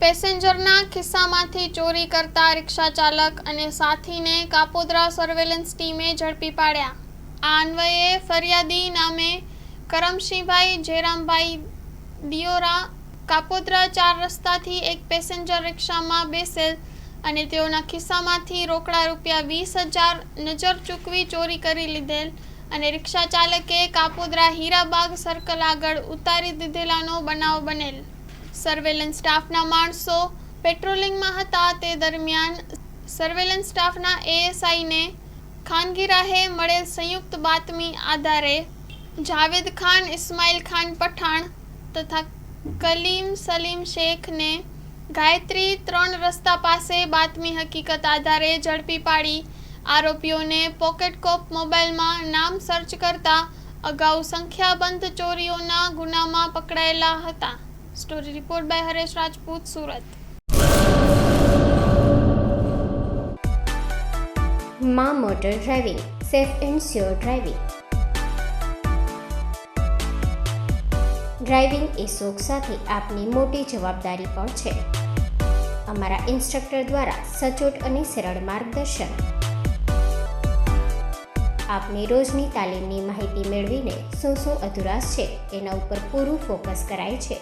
પેસેન્જરના ખિસ્સામાંથી ચોરી કરતા રિક્ષા ચાલક અને સાથીને કાપોદ્રા સર્વેલન્સ ટીમે ઝડપી પાડ્યા. આ અન્વયે ફરિયાદી નામે કરમશીભાઈ જેરામભાઈ દિયોરા કાપોદ્રા ચાર રસ્તાથી એક પેસેન્જર રિક્ષામાં બેસેલ અને તેઓના ખિસ્સામાંથી રોકડા રૂપિયા વીસ હજાર નજર ચૂકવી ચોરી કરી લીધેલ અને રિક્ષા ચાલકે કાપોદ્રા હીરાબાગ સર્કલ આગળ ઉતારી દીધેલાનો બનાવ બનેલ. સર્વેલન્સ સ્ટાફના માણસો પેટ્રોલિંગમાં હતા તે દરમિયાન સર્વેલન્સ સ્ટાફના એએસઆઈને ખાનગી રાહે મળેલ સંયુક્ત બાતમી આધારે જાવેદ ખાન, ઇસ્માઇલ ખાન પઠાણ તથા કલીમ સલીમ શેખને ગાયત્રી ત્રણ રસ્તા પાસે બાતમી હકીકત આધારે ઝડપી પાડી. આરોપીઓને પોકેટકોપ મોબાઈલમાં નામ સર્ચ કરતા અગાઉ સંખ્યાબંધ ચોરીઓના ગુનામાં પકડાયેલા હતા. Story report by Haresh Rajput, Surat. મા motor driving, safe and sure driving. Driving એ શોખ સાથે આપની મોટી જવાબદારી પણ છે. અમારા ઇન્સ્ટ્રક્ટર દ્વારા સચોટ અને સરળ માર્ગદર્શન. આપની રોજની તાલીમની માહિતી મેળવીને શું શું અધુરાશ છે, એના ઉપર પૂરું ફોકસ કરાય છે.